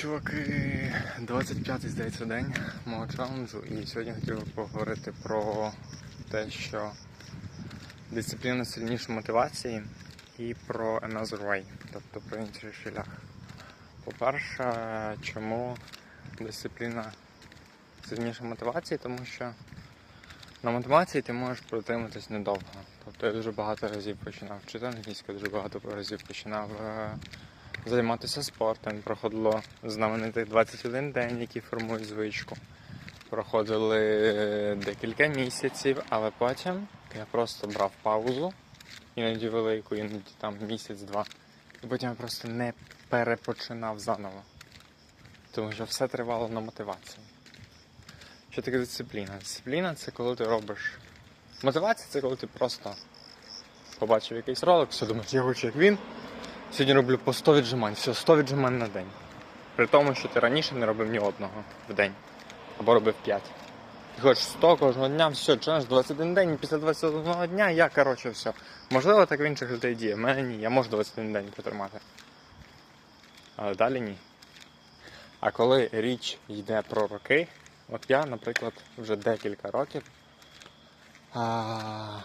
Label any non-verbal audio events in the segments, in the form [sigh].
чуваки, 25-й здається день мого челенджу, і сьогодні хотів би поговорити про те, що дисципліна сильніша мотивації і про another way, тобто про інший шлях. По-перше, чому дисципліна сильніша мотивації? Тому що на мотивації ти можеш протриматись недовго. Тобто я дуже багато разів починав вчити англійську, дуже багато разів починав е, займатися спортом. Проходило знаменитих 21 день, які формують звичку. Проходили е, декілька місяців, але потім я просто брав паузу, іноді велику, іноді там місяць-два. І потім я просто не перепочинав заново. Тому що все тривало на мотивації. Що таке дисципліна? Дисципліна це коли ти робиш. Мотивація це коли ти просто побачив якийсь ролик, все думаєш, я хочу як він. Сьогодні роблю по 100 віджимань, все, 100 віджимань на день. При тому, що ти раніше не робив ні одного в день. Або робив 5. Ти хочеш 100 кожного дня, все, челендж 21 день, і після 21 дня я, коротше, все. Можливо, так в інших людей діє. В мене ні, я можу 21 день протримати. Але далі ні. А коли річ йде про роки, от я, наприклад, вже декілька років а,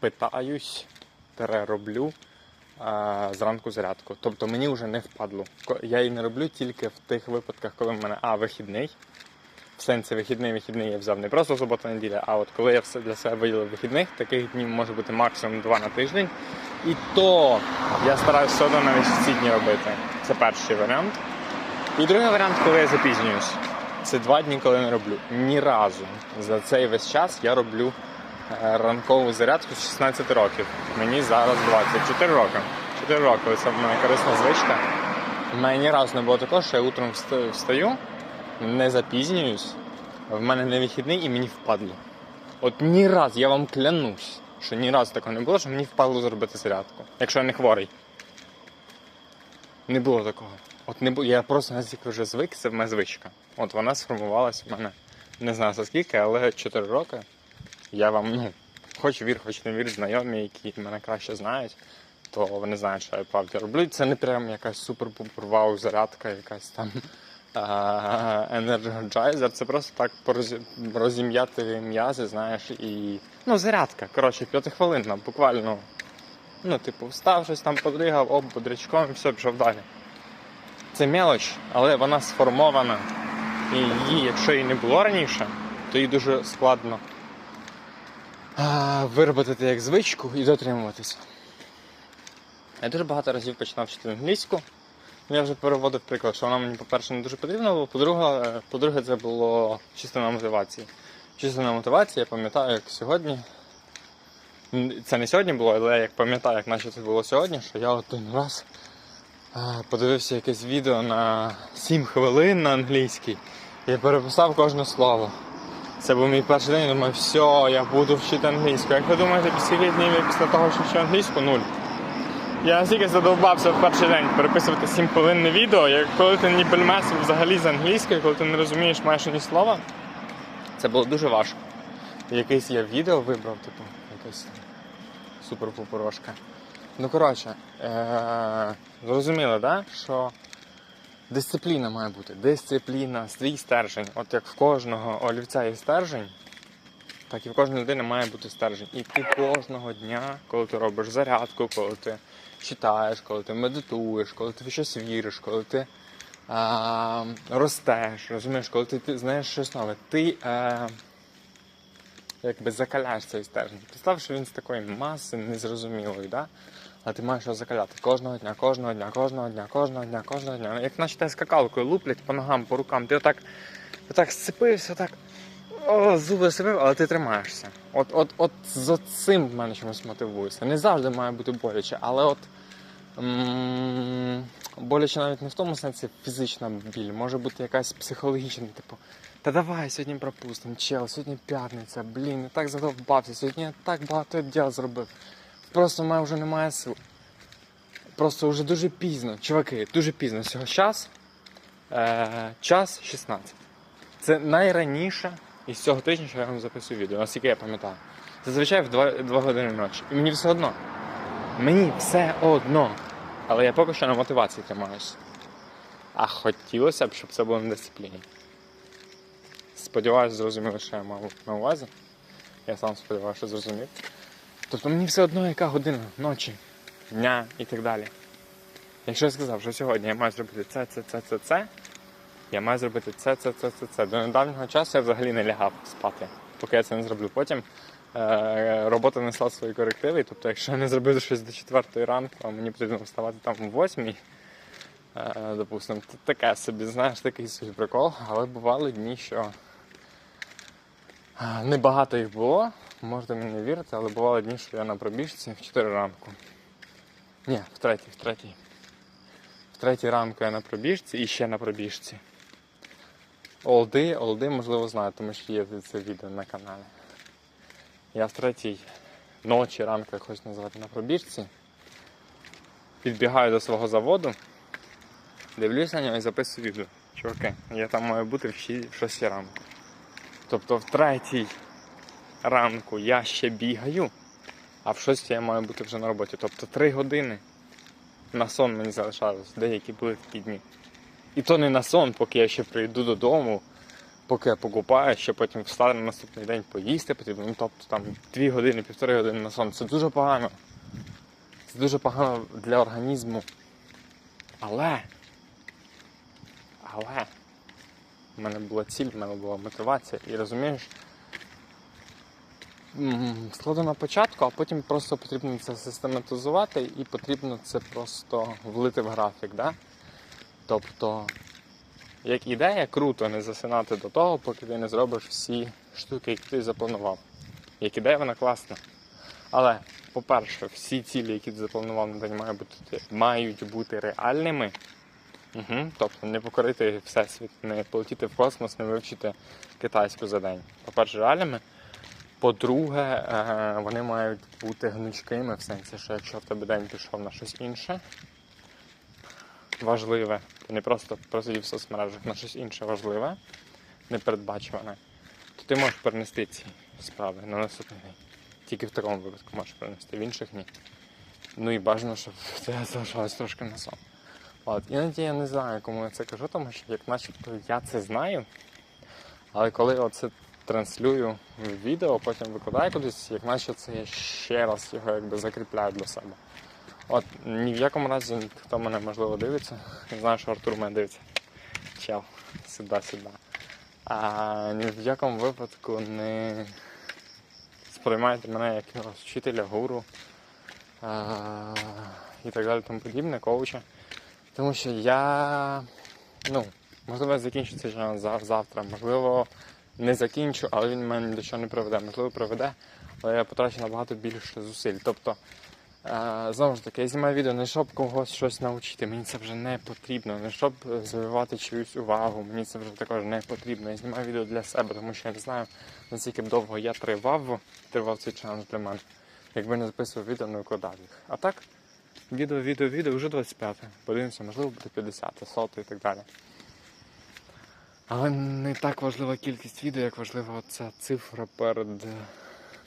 питаюсь, роблю зранку зарядку. Тобто мені вже не впадло. Я її не роблю тільки в тих випадках, коли в мене А, вихідний. В сенсі вихідний, вихідний я взяв не просто субота неділя, а от коли я все для себе виділив вихідних, таких днів може бути максимум два на тиждень. І то я стараюся все одно навіть ці дні робити. Це перший варіант. І другий варіант, коли я запізнююсь. Це два дні, коли не роблю. Ні разу за цей весь час я роблю ранкову зарядку з 16 років. Мені зараз 24 роки. 4 роки це в мене корисна звичка. У мене ні разу не було такого, що я утром встаю, не запізнююсь, в мене не вихідний і мені впадло. От ні разу, я вам клянусь, що ні разу такого не було, що мені впадло зробити зарядку, якщо я не хворий. Не було такого. От не бу... я просто настільки вже звик, це в мене звичка. От вона сформувалась в мене не знаю за скільки, але 4 роки. Я вам, ну, хоч вір, хоч не вір, знайомі, які мене краще знають, то вони знають, що я правді роблю. Це не прям якась супер-пупер вау зарядка, якась там енерджайзер. Це просто так розім'яти м'язи, знаєш, і. Ну, зарядка. Коротше, п'ятихвилинна, буквально. Ну, типу, встав, щось там подригав, об, бодрячком і все, пішов далі. Це мелоч, але вона сформована. І її, якщо її не було раніше, то її дуже складно виробити як звичку і дотримуватися. Я дуже багато разів починав вчити англійську. Я вже переводив приклад, що вона мені, по-перше, не дуже потрібна була, по-друге, по-друге, це було частина мотивації. Частина мотивації, я пам'ятаю, як сьогодні. Це не сьогодні було, але я як пам'ятаю, як наче це було сьогодні, що я один раз е, подивився якесь відео на 7 хвилин на англійській і переписав кожне слово. Це був мій перший день, я думаю, все, я буду вчити англійську. Як ви думаєте, скільки днів я після того, що вчу англійську? Нуль. Я настільки задовбався в перший день переписувати 7 хвилинне відео, як коли ти ні бельмес взагалі з англійської, коли ти не розумієш майже ні слова, це було дуже важко. І Якесь я відео вибрав, типу, якесь супер-пупер важке. Ну, коротше, е- зрозуміло, да? що дисципліна має бути. Дисципліна, свій стержень. От як в кожного олівця є стержень, так і в кожної людини має бути стержень. І ти кожного дня, коли ти робиш зарядку, коли ти читаєш, коли ти медитуєш, коли ти в щось віриш, коли ти а, ростеш, розумієш, коли ти, ти знаєш щось нове, ти а, якби закаляєш цей стержень. Представ, що він з такої маси незрозумілої, да? А ти маєш його закаляти кожного дня, кожного дня, кожного дня, кожного дня, кожного дня. Як наче тебе скакалкою луплять по ногам, по рукам, ти отак, отак сцепився, отак. Зуби себе, але ти тримаєшся. От, от, от з цим в мене чомусь мотивується. Не завжди має бути боляче, але от боляче навіть не в тому сенсі фізична біль, може бути якась психологічна, типу, та давай сьогодні пропустимо, чел, сьогодні п'ятниця, блін, я так задовбався, сьогодні я так багато діл зробив. Просто в мене вже немає сил. Просто вже дуже пізно, чуваки, дуже пізно. Всього час. Е- час 16. Це найраніше із цього тижня, що я вам записую відео, наскільки я пам'ятаю. Зазвичай в 2, 2 години ночі. І мені все одно. Мені все одно. Але я поки що на мотивації тримаюся. А хотілося б, щоб це було на дисципліні. Сподіваюсь, зрозуміли, що я мав на увазі. Я сам сподіваюся, що зрозумів. Тобто мені все одно, яка година ночі, дня і так далі. Якщо я сказав, що сьогодні я маю зробити це, це, це, це, це, я маю зробити це, це, це, це, це. До недавнього часу я взагалі не лягав спати, поки я це не зроблю. Потім е, робота несла свої корективи. Тобто, якщо я не зробив щось до 4 ранку, а мені потрібно вставати там о 8, е, допустимо, то таке собі, знаєш, такий собі прикол. Але бували дні, що е, небагато їх було. Можете мені не вірити, але бували дні, що я на пробіжці в 4 ранку. Ні, в третій, в третій. В третій ранку я на пробіжці і ще на пробіжці. Олди, олди, можливо, знають, тому що є це відео на каналі. Я в третій ночі ранку, як хочу назвати, на пробіжці. Підбігаю до свого заводу, дивлюся на нього і записую відео. Чуваки, я там маю бути в 6 ранку. Тобто в третій ранку я ще бігаю, а в 6 я маю бути вже на роботі. Тобто 3 години на сон мені залишалось, деякі були такі дні. І то не на сон, поки я ще прийду додому, поки я покупаю, ще потім встати на наступний день поїсти потрібно. Ну, тобто там 2 години, півтори години на сон. Це дуже погано. Це дуже погано для організму. Але. Але. У мене була ціль, в мене була мотивація. І розумієш, м, складно на початку, а потім просто потрібно це систематизувати і потрібно це просто влити в графік. Да? Тобто, як ідея, круто не засинати до того, поки ти не зробиш всі штуки, які ти запланував. Як ідея, вона класна. Але, по-перше, всі цілі, які ти запланував на день, мають бути, мають бути реальними. Угу. Тобто не покорити всесвіт, не полетіти в космос, не вивчити китайську за день. По-перше, реальними. По-друге, е, вони мають бути гнучкими, в сенсі, що якщо в тебе день пішов на щось інше, важливе, ти не просто просидів в соцмережах на щось інше важливе, непередбачуване, то ти можеш перенести ці справи на наступний день. Тільки в такому випадку можеш перенести, в інших ні. Ну і бажано, щоб [laughs] це залишалось трошки на сон. От. Іноді я не знаю, кому я це кажу, тому що як начебто я це знаю, але коли оце транслюю в відео, потім викладаю кудись, як наче це я ще раз його якби закріпляю для себе. От ні в якому разі, хто мене можливо дивиться, я знаю, що Артур мене дивиться. Чел, сюди-сюди. А ні в якому випадку не сприймайте мене як якогось вчителя, гуру а, і так далі, тому подібне, коуча. Тому що я, ну, можливо, закінчу завтра, можливо, не закінчу, але він мене до чого не приведе. Можливо, приведе, але я потрачу набагато більше зусиль. Тобто, е, знову ж таки, я знімаю відео не щоб когось щось навчити, мені це вже не потрібно, не щоб завивати чиюсь увагу, мені це вже також не потрібно. Я знімаю відео для себе, тому що я не знаю, наскільки довго я тривав, тривав цей челендж для мене, якби не записував відео, не викладав їх. А так, відео, відео, відео, вже 25. Подивимося, можливо, буде 50, 100 і так далі. Але не так важлива кількість відео, як важлива ця цифра перед е,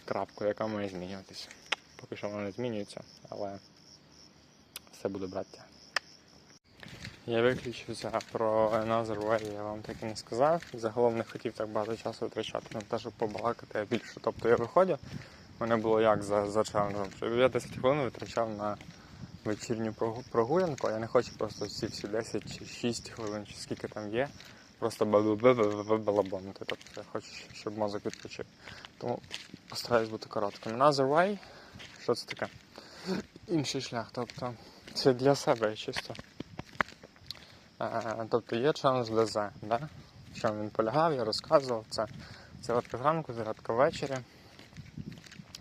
крапкою, яка має змінюватися. Поки що вона не змінюється, але все буде браття. Я виключився про Another Way, я вам так і не сказав. Загалом не хотів так багато часу витрачати на те, щоб побалакати більше. Тобто я виходив, мене було як за, за челенджем, я 10 хвилин витрачав на вечірню прогулянку, я не хочу просто всі всі 10 чи 6 хвилин, чи скільки там є, просто балабонити. Тобто я хочу, щоб мозок відпочив. Тому постараюсь бути коротким. Another way, що це таке? Інший шлях. Тобто це для себе чисто. Е, Тобто є челендж ДЗ, да? в чому він полягав, я розказував це. Зарядка зранку, зарядка ввечері.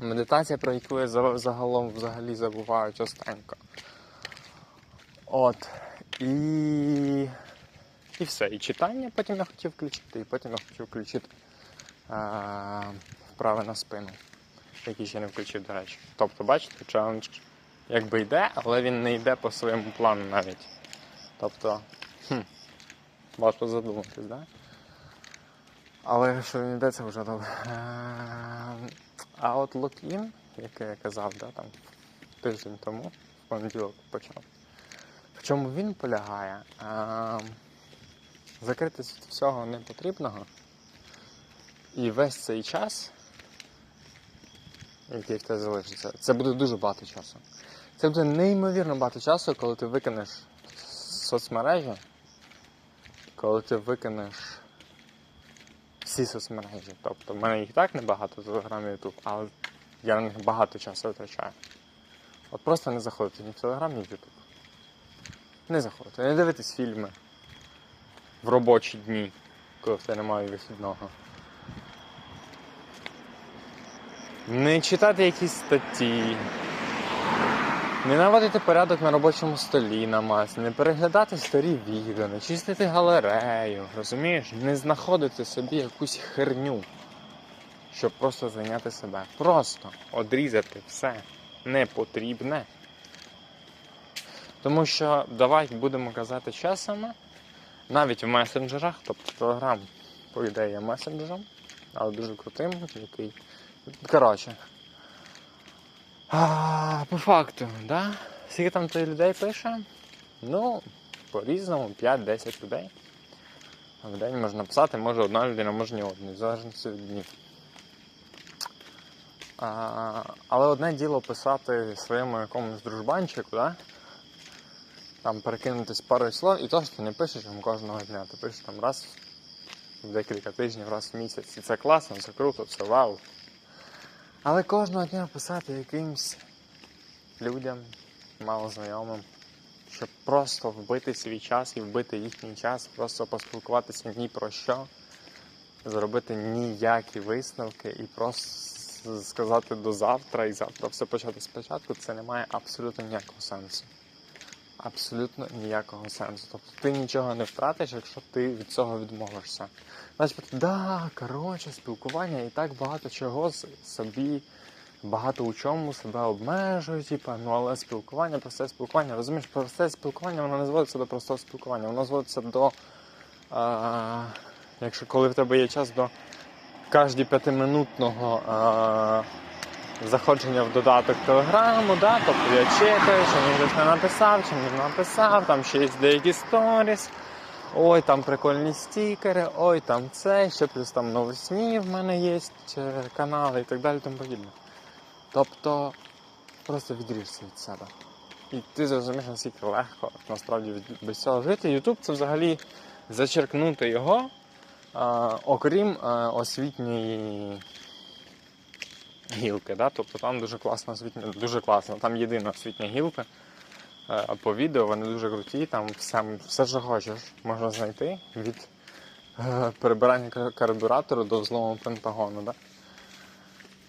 Медитація, про яку я за- загалом взагалі забуваю частенько. От. І. І все. І читання потім я хотів включити, і потім я хотів включити е, вправи на спину, які ще не включив, до речі. Тобто, бачите, челендж якби йде, але він не йде по своєму плану навіть. Тобто, хм, важко задуматись, да? Але що він йде, це вже добре. А от Lock-in, яке я казав, да, там, тиждень тому, в понеділок почав. чому він полягає? А, закритись від всього непотрібного. І весь цей час, який в тебе залишиться, це буде дуже багато часу. Це буде неймовірно багато часу, коли ти викинеш соцмережі, коли ти викинеш всі соцмережі. Тобто в мене їх так небагато, Телеграм і Ютуб, але я на них багато часу витрачаю. От просто не заходити ні в Телеграм, ні в Ютуб. Не заходити. Не дивитись фільми в робочі дні, коли в тебе немає вихідного. Не читати якісь статті. Не наводити порядок на робочому столі на масі, не переглядати старі відео, не чистити галерею, розумієш? Не знаходити собі якусь херню, щоб просто зайняти себе. Просто одрізати все непотрібне. Тому що давай будемо казати часами, навіть в месенджерах, тобто Telegram, по ідеї, є месенджером, але дуже крутим, який. Коротше. А, по факту, да? Скільки там той людей пише? Ну, по-різному, 5-10 людей. В день можна писати, може одна людина, може ні одна, в залежності від днів. А, але одне діло писати своєму якомусь дружбанчику, да? Там перекинутись парою слов, і то, що ти не пишеш йому кожного дня. Ти пишеш там раз в декілька тижнів, раз в місяць. І це класно, це круто, це вау. Але кожного дня писати якимсь людям, малознайомим, щоб просто вбити свій час і вбити їхній час, просто поспілкуватися ні про що, зробити ніякі висновки і просто сказати до завтра і завтра все почати спочатку, це не має абсолютно ніякого сенсу. Абсолютно ніякого сенсу. Тобто ти нічого не втратиш, якщо ти від цього відмовишся. Значить, да, коротше, спілкування і так багато чого собі, багато у чому себе обмежує, типа, ну але спілкування, просте спілкування, розумієш, просте спілкування, воно не зводиться до простого спілкування, воно зводиться до. А, якщо коли в тебе є час до кожні п'ятиминутного а, заходження в додаток Телеграму, да, тобто я чекаю, що мені хтось не написав, чи не написав, там ще є деякі сторіс. Ой, там прикольні стікери, ой, там це, ще плюс там новосні в мене є канали і так далі, тому подібне. Тобто просто відріжся від себе. І ти зрозумієш, наскільки легко насправді без цього жити. Ютуб це взагалі зачеркнути його, а, окрім а, освітньої гілки. Да? Тобто там дуже класна освітня, дуже класно, там єдина освітня гілка. Е, по відео вони дуже круті, там все, все що хочеш можна знайти від е, перебирання карбюратору до взлому Пентагону. Да?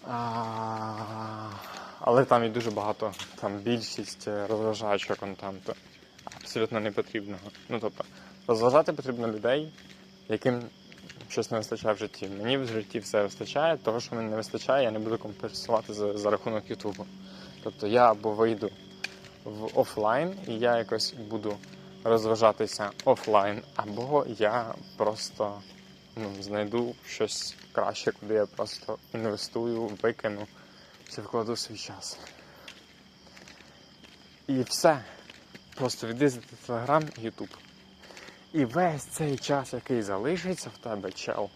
А, але там і дуже багато, там більшість е, розважаючого контенту, абсолютно непотрібного. Ну тобто, розважати потрібно людей, яким щось не вистачає в житті. Мені в житті все вистачає, того, що мені не вистачає, я не буду компенсувати за, за рахунок Ютубу. Тобто я або вийду в офлайн, і я якось буду розважатися офлайн, або я просто ну, знайду щось краще, куди я просто інвестую, викину чи вкладу свій час. І все. Просто відрізати Телеграм і Ютуб. І весь цей час, який залишиться в тебе, чел,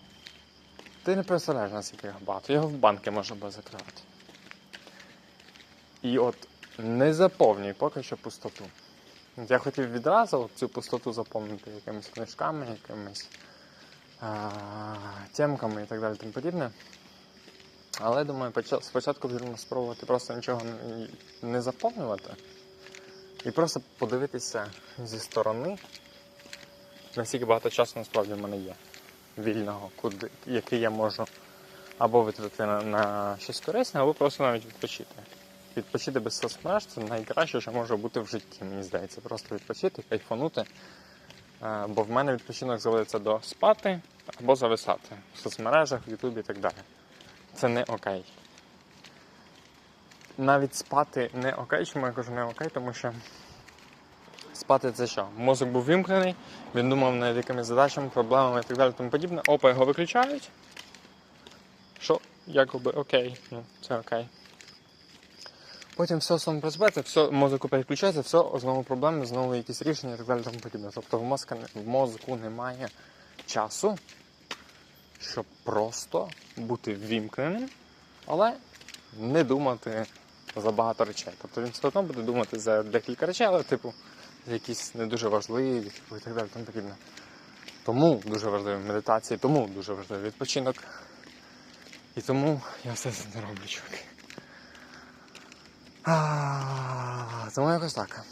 ти не представляєш, наскільки його багато. Його в банки можна було закривати. І от не заповнюй поки що пустоту. Я хотів відразу цю пустоту заповнити якимись книжками, якимись а, темками і так далі тому подібне. Але думаю, спочатку потрібно спробувати просто нічого не заповнювати і просто подивитися зі сторони, наскільки багато часу насправді в мене є вільного, куди, який я можу або витратити на, на щось корисне, або просто навіть відпочити. Відпочити без соцмереж це найкраще, що може бути в житті, мені здається. Просто відпочити, кайфанути. Е, Бо в мене відпочинок зводиться до спати або зависати в соцмережах, в Ютубі і так далі. Це не окей. Навіть спати не окей, чому я кажу не окей, тому що спати це що? Мозок був вимкнений, він думав над якимись задачами, проблемами і так далі, тому подібне. Опа, його виключають. Що якоби окей, ну це окей. Потім все саме проспається, все, мозок переключається, все, знову проблеми, знову якісь рішення і так далі тому подібне. Тобто в, мозка, в мозку немає часу, щоб просто бути ввімкненим, але не думати за багато речей. Тобто він все одно буде думати за декілька речей, але типу якісь не дуже важливі, і так далі тому подібне. Тому дуже важливі медитації, тому дуже важливий відпочинок. І тому я все це не роблю, чуваки. Тому якось так.